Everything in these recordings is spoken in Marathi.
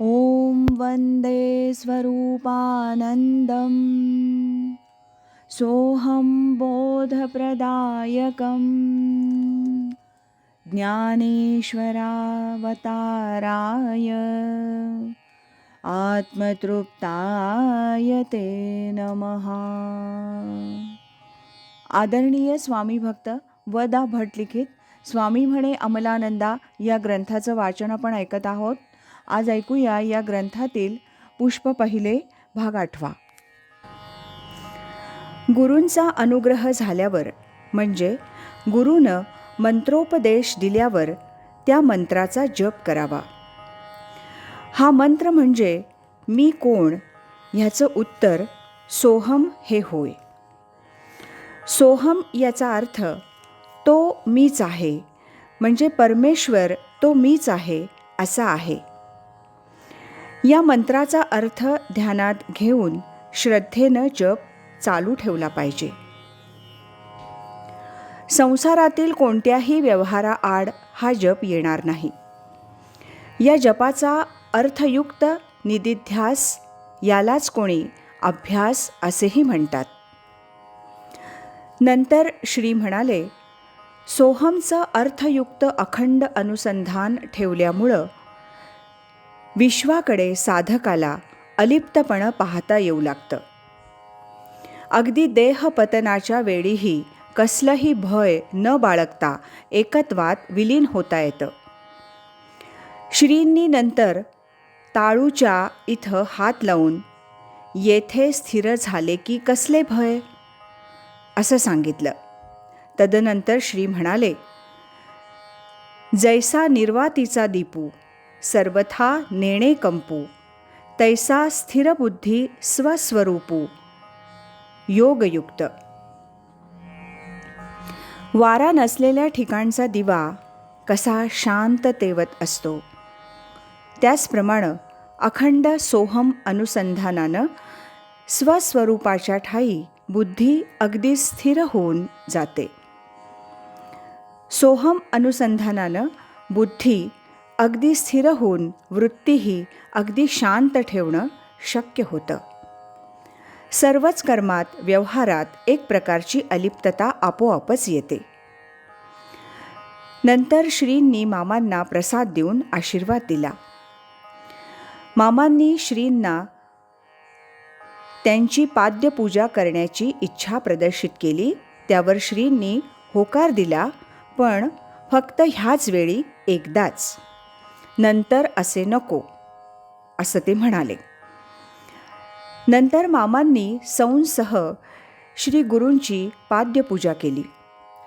ॐ वन्दे स्वरूपानन्दम्। सोऽहं बोधप्रदायकं ज्ञानेश्वरावताराय आत्मतृप्ताय ते नमः। आदरणीय स्वामी भक्त वदा भट लिखित स्वामी म्हणे अमलानंदा या ग्रंथाचं वाचन आपण ऐकत आहोत. आज ऐकूया या ग्रंथातील पुष्प पहिले भाग आठवा. गुरूंचा अनुग्रह झाल्यावर म्हणजे गुरुनं मंत्रोपदेश दिल्यावर त्या मंत्राचा जप करावा. हा मंत्र म्हणजे मी कोण? ह्याचं उत्तर सोहम हे होय. सोहम याचा अर्थ तो मीच आहे. म्हणजे परमेश्वर तो मीच आहे असा आहे. या मंत्राचा अर्थ ध्यानात घेऊन श्रद्धेनं जप चालू ठेवला पाहिजे. संसारातील कोणत्याही व्यवहाराआड हा जप येणार नाही. या जपाचा अर्थयुक्त निदिध्यास यालाच कोणी अभ्यास असेही म्हणतात. नंतर श्री म्हणाले सोहमचं अर्थयुक्त अखंड अनुसंधान ठेवल्यामुळं विश्वाकडे साधकाला अलिप्तपणं पाहता येऊ लागतं. अगदी देहपतनाच्या वेळीही कसलंही भय न बाळगता एकत्वात विलीन होता येतं. श्रींनी नंतर ताळूच्या इथं हात लावून येथे स्थिर झाले की कसले भय? असं सांगितलं. तदनंतर श्री म्हणाले जैसा निर्वातीचा दीपू सर्वथा नेणे कंपू तैसा स्थिरबुद्धी स्वस्वरूपू. योगयुक्त. वारा नसलेल्या ठिकाणचा दिवा कसा शांत तेवत असतो. त्याचप्रमाणे अखंड सोहम अनुसंधानानं स्वस्वरूपाच्या ठाई बुद्धी अगदी स्थिर होऊन जाते. सोहम अनुसंधानानं बुद्धी अगदी स्थिर होऊन वृत्तीही अगदी शांत ठेवणं शक्य होतं. सर्वच कर्मात व्यवहारात एक प्रकारची अलिप्तता आपोआपच येते. नंतर श्रींनी मामांना प्रसाद देऊन आशीर्वाद दिला. मामांनी श्रींना त्यांची पाद्यपूजा करण्याची इच्छा प्रदर्शित केली त्यावर श्रींनी होकार दिला पण फक्त ह्याच वेळी एकदाच. नंतर असे नको असं ते म्हणाले. नंतर मामांनी सौंसह श्री गुरूंची पाद्यपूजा केली.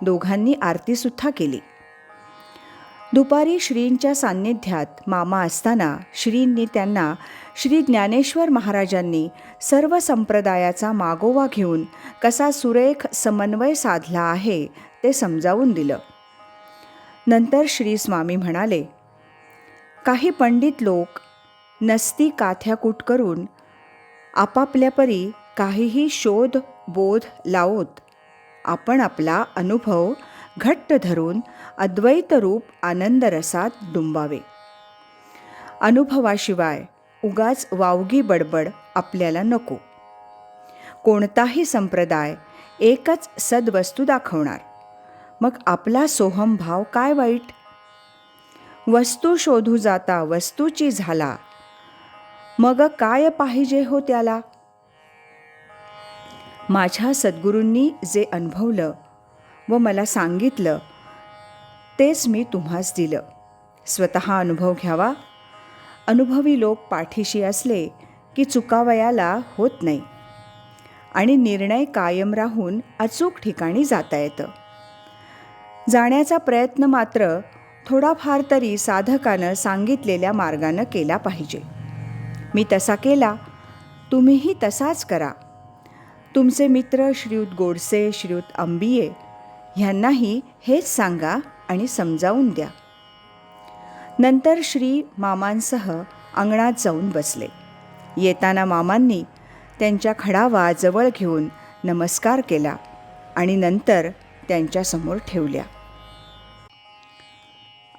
दोघांनी आरतीसुद्धा केली. दुपारी श्रींच्या सान्निध्यात मामा असताना श्रींनी त्यांना श्री ज्ञानेश्वर महाराजांनी सर्व संप्रदायाचा मागोवा घेऊन कसा सुरेख समन्वय साधला आहे ते समजावून दिलं. नंतर श्री स्वामी म्हणाले काही पंडित लोक नसती काथ्याकूट करून आपापल्या परी काहीही शोध बोध लावोत. आपण आपला अनुभव घट्ट धरून अद्वैत रूप आनंदरसात डुंबावे. अनुभवाशिवाय उगाच वावगी बडबड आपल्याला नको. कोणताही संप्रदाय एकच सद्वस्तू दाखवणार. मग आपला सोहम भाव काय वाईट? वस्तू शोधू जाता वस्तूची झाला. मग काय पाहिजे हो त्याला? माझ्या सद्गुरूंनी जे अनुभवलं व मला सांगितलं तेच मी तुम्हास दिलं. स्वत अनुभव घ्यावा. अनुभवी लोक पाठीशी असले की चुकावयाला होत नाही. आणि निर्णय कायम राहून अचूक ठिकाणी जाता येतं. जाण्याचा प्रयत्न मात्र थोडाफार तरी साधकानं सांगितलेल्या मार्गानं केला पाहिजे. मी तसा केला. तुम्हीही तसाच करा. तुमचे मित्र श्रीयुत गोडसे श्रीयुत अंबिये ह्यांनाही हेच सांगा आणि समजावून द्या. नंतर श्री मामांसह अंगणात जाऊन बसले. येताना मामांनी त्यांच्या खडावा जवळ घेऊन नमस्कार केला आणि नंतर त्यांच्यासमोर ठेवल्या.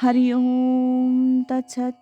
हरि ओम तत्सत